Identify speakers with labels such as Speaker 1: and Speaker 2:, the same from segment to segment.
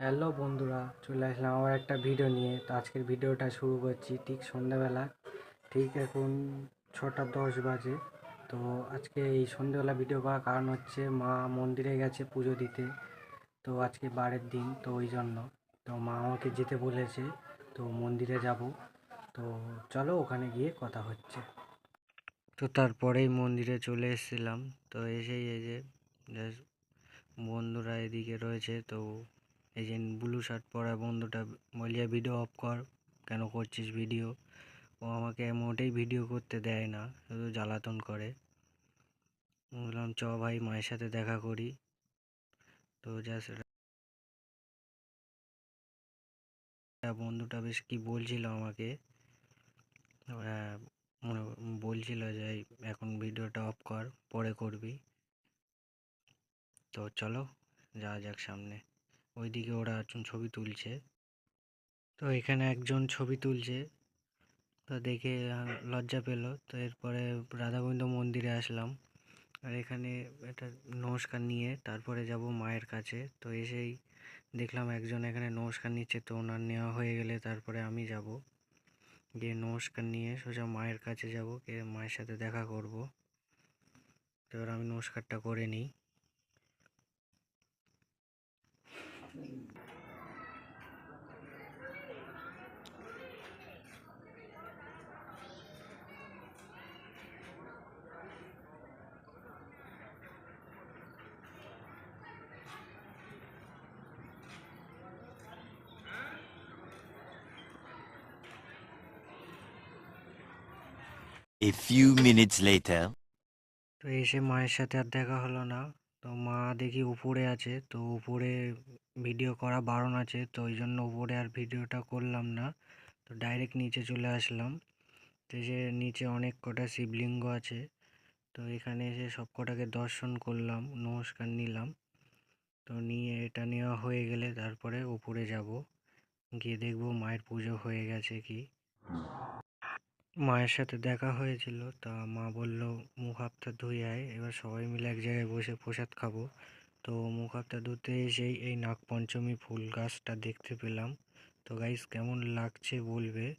Speaker 1: Hello বন্ধুরা, চলে আসলাম আবার একটা ভিডিও নিয়ে। তো আজকের ভিডিওটা শুরু করছি ঠিক সন্ধ্যাবেলা। ঠিক এখন ছটা দশ বাজে। তো আজকে এই সন্ধ্যাবেলা ভিডিও করার কারণ হচ্ছে মা মন্দিরে গেছে পুজো দিতে। তো আজকে বারের দিন, তো ওই জন্য। তো মা আমাকে যেতে বলেছে, তো মন্দিরে যাব। তো চলো ওখানে গিয়ে কথা হচ্ছে। তো তারপরেই মন্দিরে চলে এসেছিলাম। তো এসেই এই যে বন্ধুরা এদিকে রয়েছে, তো এই যে ব্লু শার্ট পরা বন্ধুটা বলিয়া, ভিডিও অফ কর, কেন করছিস ভিডিও? ও আমাকে মোটেই ভিডিও করতে দেয় না, শুধু জ্বালাতন করে। বললাম, চ ভাই, মায়ের সাথে দেখা করি। তো জাস্ট বন্ধুটা বেশ কি বলছিল আমাকে। মনে বলছিল যে এখন ভিডিওটা অফ কর, পরে করবি। তো চলো, যাওয়া যাক সামনে। ওইদিকে ওরা একজন ছবি তুলছে। তো এখানে একজন ছবি তুলছে। তো দেখে লজ্জা পেল। তো এরপরে রাধা গোবিন্দ মন্দিরে আসলাম। আর এখানে একটা নমস্কার নিয়ে তারপরে যাব মায়ের কাছে। তো এসেই দেখলাম একজন এখানে নমস্কার নিচ্ছে। তো ওনার নেওয়া হয়ে গেলে তারপরে আমি যাব। গিয়ে নমস্কার নিয়ে সোজা মায়ের কাছে যাব। গিয়ে মায়ের সাথে দেখা করব। এবার আমি নমস্কারটা করে নিই।
Speaker 2: A few minutes later.
Speaker 1: তো এসে মায়ের সাথে আর দেখা হলো না তো মা দেখি উপরে আছে তো উপরে ভিডিও করা বারণ আছে, তো ওই জন্য উপরে আর ভিডিওটা করলাম না। তো ডাইরেক্ট নিচে চলে আসলাম। তো যে নিচে অনেক কটা শিবলিঙ্গ আছে, তো এখানে এসে সব কটাকে দর্শন করলাম, নমস্কার নিলাম। তো নিয়ে এটা নেওয়া হয়ে গেলে তারপরে উপরে যাব। গিয়ে দেখব মায়ের পুজো হয়ে গেছে কি। মায়ের সাথে দেখা হয়েছিল, তা মা বলল, মুখ হাতটা ধুয়ে আয়। এবার সবাই মিলে এক জায়গায় বসে প্রসাদ খাব। তো মুখ হাতটা ধুতে এসেই এই নাগপঞ্চমী ফুল গাছটা দেখতে পেলাম। তো গাইস কেমন লাগছে বলবে?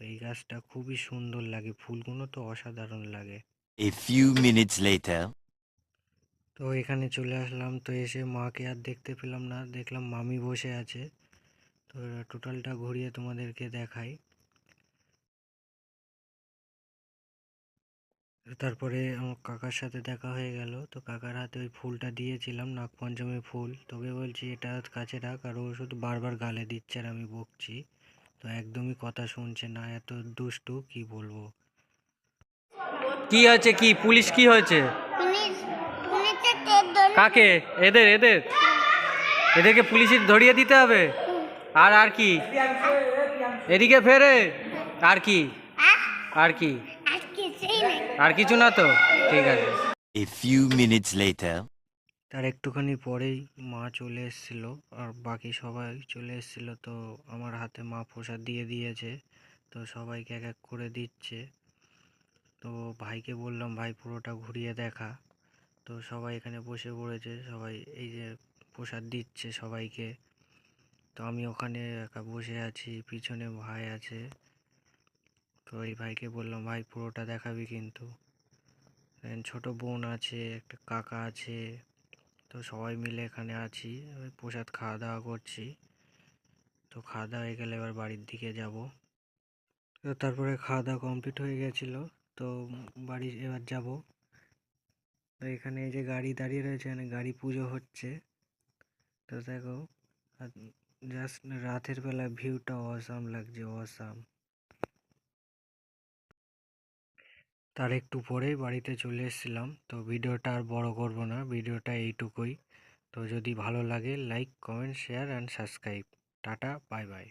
Speaker 1: এই গাছটা খুবই সুন্দর লাগে ফুলগুলো তো অসাধারণ লাগে।
Speaker 2: Later.
Speaker 1: তো এখানে চলে আসলাম তো এসে মাকে আর দেখতে পেলাম না দেখলাম মামি বসে আছে। তো টোটালটা ঘুরিয়ে তোমাদেরকে দেখাই। তারপরে আমার কাকার সাথে দেখা হয়ে গেল। তো কাকার হাতে ওই ফুলটা দিয়েছিলাম নাগপঞ্চমী ফুল। তোকে বলছি এটা কাছে রাখ আর ও শুধু বারবার গালে দিচ্ছে আর আমি বকছি। তো একদমই কথা শুনছে না এত দুষ্টু কি বলব? কি হয়েছে কি? পুলিশ কি হয়েছে? কাকে? এদের এদের? এদেরকে পুলিশে ধরিয়ে দিতে হবে? আর আর কি? এদিকে ফেরে আর কি? আর কি?
Speaker 3: আর
Speaker 1: কিছু না তো? ঠিক আছে।
Speaker 2: A few minutes later.
Speaker 1: তার একটুখানি পরেই মা চলে এসেছিল আর বাকি সবাই চলে এসেছিল তো আমার হাতে মা প্রসাদ দিয়ে দিয়েছে তো সবাইকে এক এক করে দিচ্ছে। তো ভাইকে বললাম ভাই পুরোটা ঘুরিয়ে দেখা। তো সবাই এখানে বসে পড়েছে সবাই এই যে প্রসাদ দিচ্ছে সবাইকে। তো আমি ওখানে একা বসে আছি পিছনে ভাই আছে। তো এই ভাইকে বললাম, ভাই, পুরোটা দেখাবি কিন্তু। ছোট বোন আছে, একটা কাকা আছে, তো সবাই মিলে এখানে আছি। ওই প্রসাদ খাওয়া দাওয়া করছি। তো খাওয়া দাওয়া হয়ে গেলে এবার বাড়ির দিকে যাব। তো তারপরে খাওয়া দাওয়া কমপ্লিট হয়ে গেছিল, তো বাড়ি এবার যাব। তো এখানে এই যে গাড়ি দাঁড়িয়ে রয়েছে, এখানে গাড়ি পুজো হচ্ছে। তো দেখো জাস্ট রাতের বেলা ভিউটা অসাম লাগছে অসাম তার একটু পরে বাড়িতে চলে এসেছিলাম। তো ভিডিওটা আর বড় করব না, ভিডিওটা এইটুকুই। তো যদি ভালো লাগে like comment share and subscribe tata bye bye